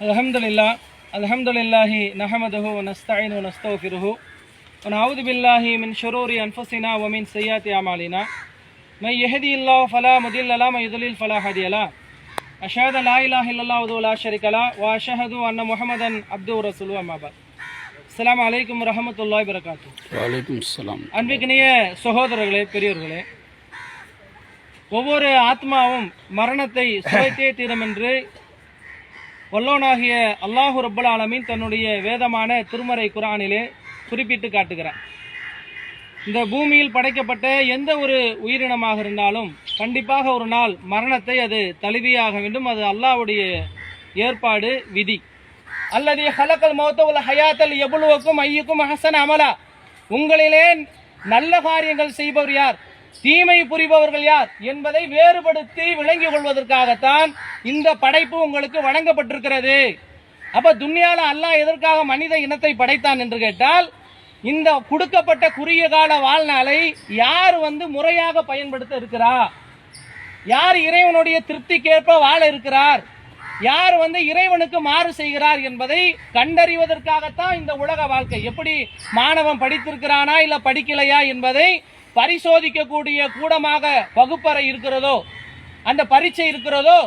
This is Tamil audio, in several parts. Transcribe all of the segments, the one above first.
الحمد لله الحمد لله نحمده ونستعين ونستغفره ونعوذ بالله من شرور أنفسنا ومن سيئات أعمالنا من يهدي الله فلا مضل له من يضلل فلا هادي له أشهد لا إله إلا الله وحده لا شريك له وأشهد أن محمدا عبده ورسوله أما بعد அஸ்லாம் வலைக்கம் ரஹமத்துல்லா வரகாத்து வலைக்கும் அஸ்லாம் அன்பிக்கினிய சகோதரர்களே பெரியவர்களே ஒவ்வொரு ஆத்மாவும் மரணத்தை சுவைத்தே தீரும் என்று வல்லோனாகிய அல்லாஹு ரப்பல் ஆலமீன் தன்னுடைய வேதமான திருமறை குரானிலே குறிப்பிட்டு காட்டுகிறார். இந்த பூமியில் படைக்கப்பட்ட எந்த ஒரு உயிரினமாக இருந்தாலும் கண்டிப்பாக ஒரு நாள் மரணத்தை அது தழுவியாக வேண்டும். அது அல்லாஹுடைய ஏற்பாடு விதி. அல்லது ஹலக்கல் உள்ள ஹயாத்தல் எவ்வளவுக்கும் ஐயுக்கும் ஹசன் அமலா. உங்களிலே நல்ல காரியங்கள் செய்பவர் யார்? தீமை புரிபவர்கள் யார் என்பதை வேறுபடுத்தி விளங்கிக் கொள்வதற்காகத்தான் இந்த படைப்பு உங்களுக்கு வழங்கப்பட்டிருக்கிறது. அப்ப துன்யால அல்லாஹ் எதற்காக மனித இனத்தை படைத்தான் என்று கேட்டால் இந்த கொடுக்கப்பட்ட குறுகிய கால வாழ்நாளை யார் வந்து முறையாக பயன்படுத்த இருக்கிறா? யார் இறைவனுடைய திருப்திக்கேற்ப வாழ இருக்கிறார்? யார் வந்து இறைவனுக்கு மாறு செய்கிறார் என்பதை கண்டறிவதற்காகத்தான் இந்த உலக வாழ்க்கை. எப்படி மாணவன் படித்திருக்கிறானா இல்லை படிக்கலையா என்பதை பரிசோதிக்கக்கூடிய கூடமாக வகுப்பறை இருக்கிறதோ அந்த பரீட்சை இருக்கிறதோ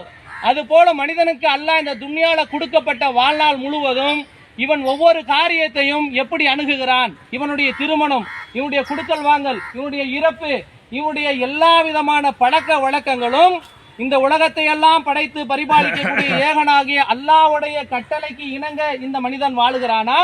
அது போல மனிதனுக்கு அல்லாஹ் இந்த துன்யால கொடுக்கப்பட்ட வாழ்நாள் முழுவதும் இவன் ஒவ்வொரு காரியத்தையும் எப்படி அணுகுகிறான்? இவனுடைய திருமணம் இவனுடைய குடுக்கல் வாங்கல் இவனுடைய இறப்பு இவனுடைய எல்லா விதமான பழக்க வழக்கங்களும் இந்த உலகத்தை எல்லாம் படைத்து பரிபாலிக்கக்கூடிய ஏகனாகிய அல்லாஹ்வுடைய கட்டளைக்கு இணங்க இந்த மனிதன் வாழுகிறானா?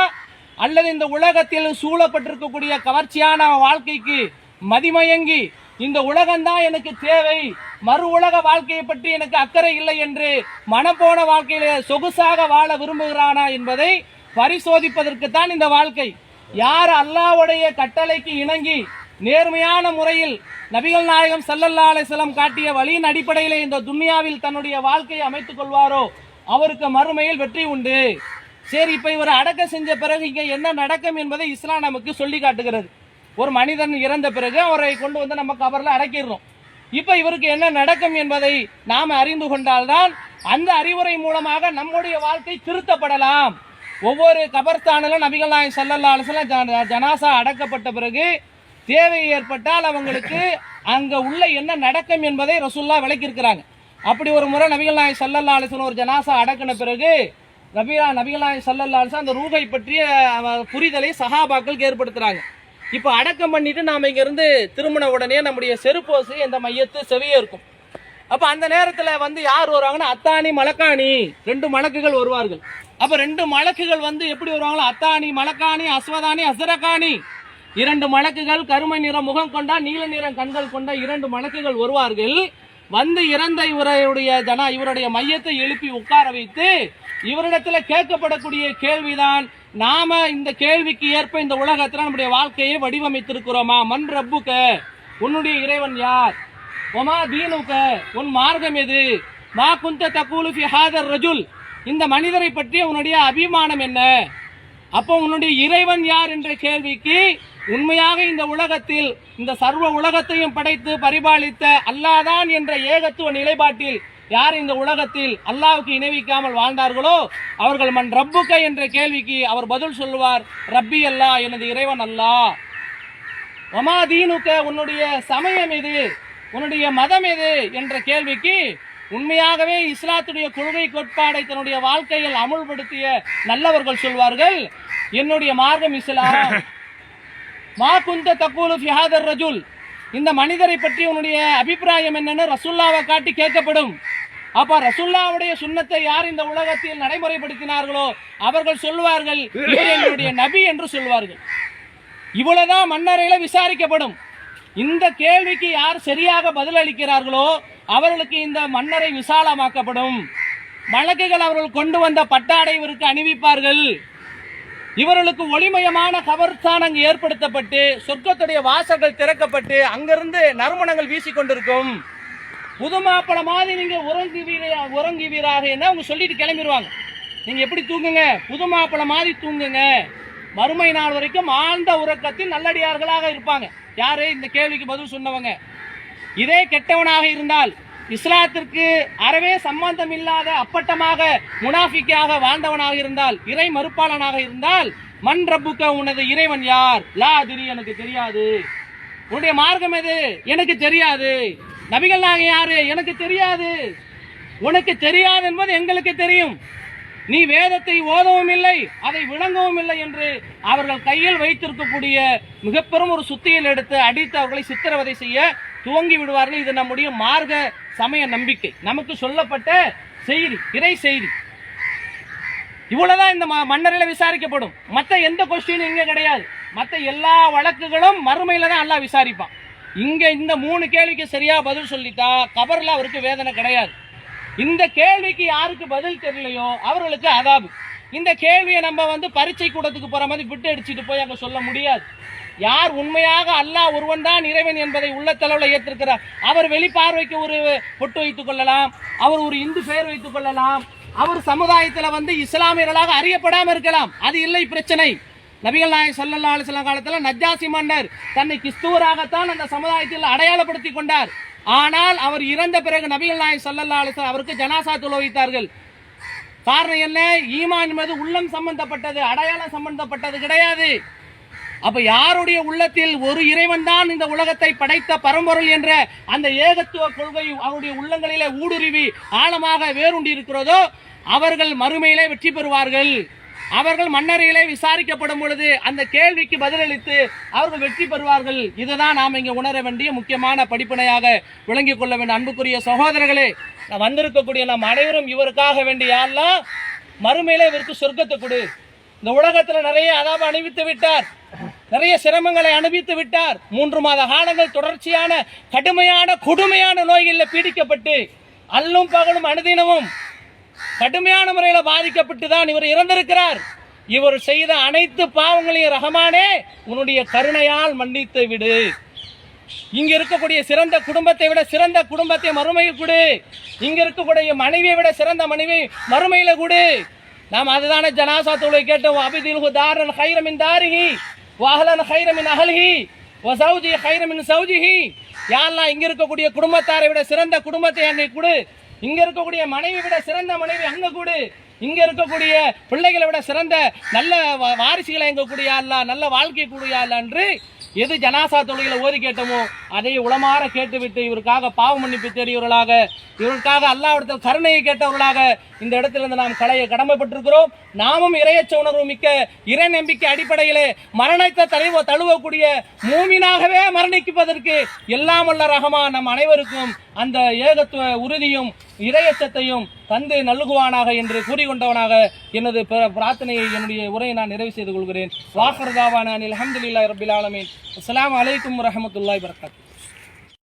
அல்லது இந்த உலகத்தில் சூழப்பட்டிருக்கக்கூடிய கவர்ச்சியான வாழ்க்கைக்கு மதிமயங்கி இந்த உலகம்தான் எனக்கு தேவை. மறு உலக வாழ்க்கையை பற்றி எனக்கு அக்கறை இல்லை என்று மனம் போன வாழ்க்கையில சொகுசாக வாழ விரும்புகிறானா என்பதை பரிசோதிப்பதற்கு தான் இந்த வாழ்க்கை. யார் அல்லாவுடைய கட்டளைக்கு இணங்கி நேர்மையான முறையில் நபிகள் நாயகம் சல்லல்லா அலைஹி காட்டிய வழியின் அடிப்படையிலே இந்த துன்யாவில் தன்னுடைய வாழ்க்கையை அமைத்துக் கொள்வாரோ? அவருக்கு மறுமையில் வெற்றி உண்டு. சரி இப்ப இவர் அடக்க செஞ்ச பிறகு இங்க என்ன நடக்கும் என்பதை இஸ்லாம் நமக்கு சொல்லி காட்டுகிறது. ஒரு மனிதன் இறந்த பிறகு அவரை கொண்டு வந்து நம்ம கவரில் அடக்கிடுறோம். இப்போ இவருக்கு என்ன நடக்கும் என்பதை நாம் அறிந்து கொண்டால்தான் அந்த அறிவுரை மூலமாக நம்முடைய வாழ்க்கை திருத்தப்படலாம். ஒவ்வொரு கபர்ஸ்தானிலும் நபிகள் நாயகம் ஸல்லல்லாஹு அலைஹி ஜனாசா அடக்கப்பட்ட பிறகு தேவை ஏற்பட்டால் அவங்களுக்கு அங்கே உள்ள என்ன நடக்கும் என்பதை ரசுல்லா விளக்கியிருக்கிறாங்க. அப்படி ஒரு முறை நபிகள் நாயகம் ஸல்லல்லாஹு ஒரு ஜனாசா அடக்கின பிறகு நபிகா நபிகள் நாயகம் ஸல்லல்லாஹு அந்த ரூகை பற்றிய புரிதலை சஹாபாக்கள் ஏற்படுத்துகிறாங்க இப்போ அடக்கம் பண்ணிட்டு நாம இங்கேருந்து திரும்பின உடனே நம்முடைய செருப்போசு இந்த மையத்து செவியே இருக்கும். அப்ப அந்த நேரத்துல வந்து யார் வருவாங்கன்னா அத்தானி மலக்காணி ரெண்டு மலக்குகள் வருவார்கள். அப்ப ரெண்டு மலக்குகள் வந்து எப்படி வருவாங்களோ அத்தானி மலக்காணி அஸ்வதானி அசரகாணி. இரண்டு மலக்குகள் கருமை நிற முகம் கொண்டா நீல நிறம் கண்கள் கொண்ட இரண்டு மலக்குகள் வருவார்கள். வந்து இறந்த இவருடைய ஜனா இவருடைய மையத்தை எழுப்பி உட்கார வைத்து இவரிடத்துல கேட்கப்படக்கூடிய கேள்விதான் நாம இந்த கேள்விக்கு ஏற்ப இந்த உலகத்தில் நம்முடைய வாழ்க்கையை வடிவமைத்திருக்கிறோமா? மண் ரப்புக்க. உன்னுடைய இறைவன் யார்? ஒமா தீனுக உன் மார்க்கம் எது? மா குந்த தக்கூலு ஹாதர் ரஜுல். இந்த மனிதரை பற்றி உன்னுடைய அபிமானம் என்ன? அப்போ உன்னுடைய இறைவன் யார் என்ற கேள்விக்கு உண்மையாக இந்த உலகத்தில் இந்த சர்வ உலகத்தையும் படைத்து பரிபாலித்த அல்லாதான் என்ற ஏகத்துவ நிலைப்பாட்டில் யார் இந்த உலகத்தில் அல்லாவுக்கு இணைவிக்காமல் வாழ்ந்தார்களோ அவர்கள் மன் ரப்புக்க என்ற கேள்விக்கு அவர் பதில் சொல்லுவார் ரப்பி அல்லாஹ் எனது இறைவன் அல்லாஹ் ஒமா தீனுக்க உன்னுடைய சமயம் எது? உன்னுடைய மதம் எது? என்ற கேள்விக்கு உண்மையாகவே இஸ்லாத்துடைய கொள்கை கோட்பாடை தன்னுடைய வாழ்க்கையில் அமுல்படுத்திய நல்லவர்கள் சொல்வார்கள் என்னுடைய மார்க்கம் இஸ்லாம். மா குந்த தக்கூலு ஃபியாதர் ரஜுல். இந்த மனிதரை பற்றி உன்னுடைய அபிப்பிராயம் என்னன்னு ரசுல்லாவை காட்டி கேட்கப்படும். அப்ப ரசுல்லாவுடைய சுண்ணத்தை யார் இந்த உலகத்தில் நடைமுறைப்படுத்தினார்களோ அவர்கள் சொல்வார்கள் இவர் எங்களுடைய நபி என்று சொல்வார்கள். இவ்வளவுதான் மன்னரையில விசாரிக்கப்படும். இந்த கேள்விக்கு யார் சரியாக பதிலளிக்கிறார்களோ அவர்களுக்கு இந்த மன்னரை விசாலமாக்கப்படும். வழக்குகள் அவர்கள் கொண்டு வந்த பட்டாடை இவருக்கு அணிவிப்பார்கள். இவர்களுக்கு ஒளிமயமான கபர்ஸ்தான் அங்கு ஏற்படுத்தப்பட்டு சொர்க்கத்துடைய வாசல்கள் திறக்கப்பட்டு அங்கிருந்து நறுமணங்கள் வீசிக்கொண்டிருக்கும். புதுமாப்பழ மாதிரி நீங்க உறங்குவீரா உறங்குவீராக என்ன அவங்க சொல்லிட்டு கிளம்பிடுவாங்க நீங்க எப்படி தூங்குங்க? புதுமாப்பழ மாதிரி தூங்குங்க. மறுமை நாள் வரைக்கும் ஆழ்ந்த உறக்கத்தில் நல்லடியார்களாக இருப்பாங்க. யாரு? இந்த கேள்விக்கு பதில் சொன்னவங்க. இதே கெட்டவனாக இருந்தால் இஸ்லாத்திற்கு அறவே சம்பந்தம் இல்லாத அப்பட்டமாக முனாஃபிக்காக வாழ்ந்தவனாக இருந்தால் இறை மறுப்பாளனாக இருந்தால் மண் ரப்புக்க உனது இறைவன் யார்? லா திரி எனக்கு தெரியாது. உன்னுடைய மார்க்கம் எது? எனக்கு தெரியாது. நபிகள் நாங்க யாரு? எனக்கு தெரியாது. உனக்கு தெரியாது என்பது எங்களுக்கு தெரியும். நீ வேதத்தை ஓதவும் இல்லை அதை விளங்கவும் இல்லை என்று அவர்கள் கையில் வைத்திருக்கக்கூடிய மிக பெரும் ஒரு சுத்தியில் எடுத்து அடித்து அவர்களை சித்திரவதை செய்ய துவங்கி விடுவார்கள். இது நம்முடைய மார்க்க சமய நம்பிக்கை. நமக்கு சொல்லப்பட்ட செய்தி இறை செய்தி. இவ்வளவுதான் இந்த ம- விசாரிக்கப்படும். மற்ற எந்த கொஸ்டின் இங்கே கிடையாது. மற்ற எல்லா வழக்குகளும் மறுமையில தான் எல்லாம் விசாரிப்பான். இங்க இந்த மூணு கேள்விக்கு சரியா பதில் சொல்லிட்டா கபர்ல அவருக்கு வேதனை கிடையாது. இந்த கேள்விக்கு யாருக்கு பதில் தெரியலையோ அவர்களுக்கு அதாபு. இந்த கேள்வியை நம்ம வந்து பரீட்சை கூடத்துக்கு போற மாதிரி விட்டு அடிச்சுட்டு போய் அங்க சொல்ல முடியாது. யார் உண்மையாக அல்லாஹ் ஒருவன் தான் இறைவன் என்பதை உள்ளத்தளவில் ஏற்றிருக்கிறார் அவர் வெளிப்பார்வைக்கு ஒரு பொட்டு வைத்துக் கொள்ளலாம் அவர் ஒரு இந்து பெயர் வைத்துக் கொள்ளலாம் அவர் சமுதாயத்தில் வந்து இஸ்லாமியர்களாக அறியப்படாமல் இருக்கலாம். அது இல்லை பிரச்சனை. நபிகள் நாயக் சொல்லல்லா அலைஹி காலத்தில் நஜாசி மன்னர் தன்னை கிறிஸ்துவராகத்தான் அந்த சமுதாயத்தில் அடையாளப்படுத்திக் கொண்டார். ஆனால் அவர் இறந்த பிறகு நபிகள் நாயக் சொல்லல்லா அலைஹி அவருக்கு ஜனாசா தொழ காரணம் என்ன? ஈமான் என்பது உள்ளம் சம்பந்தப்பட்டது அடையாளம் சம்பந்தப்பட்டது கிடையாது. அப்ப யாருடைய உள்ளத்தில் ஒரு இறைவன் தான் இந்த உலகத்தை படைத்த பரம்பொருள் என்ற அந்த ஏகத்துவ கொள்கை அவருடைய உள்ளங்களிலே ஊடுருவி ஆழமாக வேறுண்டி இருக்கிறதோ அவர்கள் மறுமையிலே வெற்றி பெறுவார்கள். அவர்கள் மன்னரையிலே விசாரிக்கப்படும் பொழுது அந்த கேள்விக்கு பதிலளித்து அவர்கள் வெற்றி பெறுவார்கள். இதுதான் நாம் இங்கே உணர வேண்டிய முக்கியமான படிப்பினையாக விளங்கிக் கொள்ள வேண்டும். அன்புக்குரிய சகோதரர்களே வந்திருக்கக்கூடிய நாம் அனைவரும் இவருக்காக வேண்டிய யாரெல்லாம் மறுமையிலே இவருக்கு சொர்க்கத்தை கொடு. இந்த உலகத்தில் நிறைய அதாவது அணிவித்து விட்டார். நிறைய சிரமங்களை அனுபவித்து விட்டார். மூன்று மாத காலங்கள் தொடர்ச்சியான கடுமையான கொடுமையான நோய்களில் பீடிக்கப்பட்டு அல்லும் பகலும் அனுதினமும் கடுமையான முறையில் பாதிக்கப்பட்டு தான் இவர் இறந்திருக்கிறார். இவர் செய்த அனைத்து பாவங்களையும் ரஹமானே உன்னுடைய கருணையால் மன்னித்து விடு. இங்க இருக்கக்கூடிய சிறந்த குடும்பத்தை விட சிறந்த குடும்பத்தை மறுமையில் கொடு. இங்க இருக்கக்கூடிய மனைவியை விட சிறந்த மனைவி மறுமையில கொடு. நாம் அதுதானே ஜனாசா தொழிலை கேட்டோம். அபிதில் தாரன் ஹைரமின் தாரிஹி வாஹலன் ஹைரமின் அகல்ஹி வசௌஜி ஹைரமின் சௌஜிஹி. யாரெல்லாம் இங்க இருக்கக்கூடிய குடும்பத்தாரை விட சிறந்த குடும்பத்தை அங்கே கொடு. இங்க இருக்கக்கூடிய மனைவி விட சிறந்த மனைவி அங்க கூடு. இங்க இருக்கக்கூடிய பிள்ளைகளை விட சிறந்த நல்ல வா- வாரிசுகளை எங்க கூடிய அல்ல நல்ல வாழ்க்கை கூடிய அல்ல என்று எது ஜனாசா தொழுகையில் ஓதி கேட்டோமோ அதை உளமாற கேட்டுவிட்டு இவருக்காக பாவ மன்னிப்பு தேடியவர்களாக இவருக்காக அல்லாவிடத்தில் கருணையை கேட்டவர்களாக இந்த இடத்திலிருந்து நாம் களைய கடமைப்பட்டிருக்கிறோம். நாமும் இரையச்ச உணர்வு மிக்க இறை நம்பிக்கை அடிப்படையிலே மரணத்தை தழுவ தழுவக்கூடிய மூமினாகவே மரணிப்பதற்கு எல்லாம் வல்ல ரஹமான் நம் அனைவருக்கும் அந்த ஏகத்துவ உறுதியும் இரையச்சத்தையும் தந்து நல்குவானாக என்று கூறிக்கொண்டவனாக எனது பிர- பிரார்த்தனையை என்னுடைய உரையை நான் நிறைவு செய்து கொள்கிறேன். வாஃபர்தாவான அனில் அஹமதுல்லாஹி ரபில் ஆலமீன். அஸ்லாம் அலைக்கும் வரஹ்மத்துல்லாஹி வரகாத்துஹு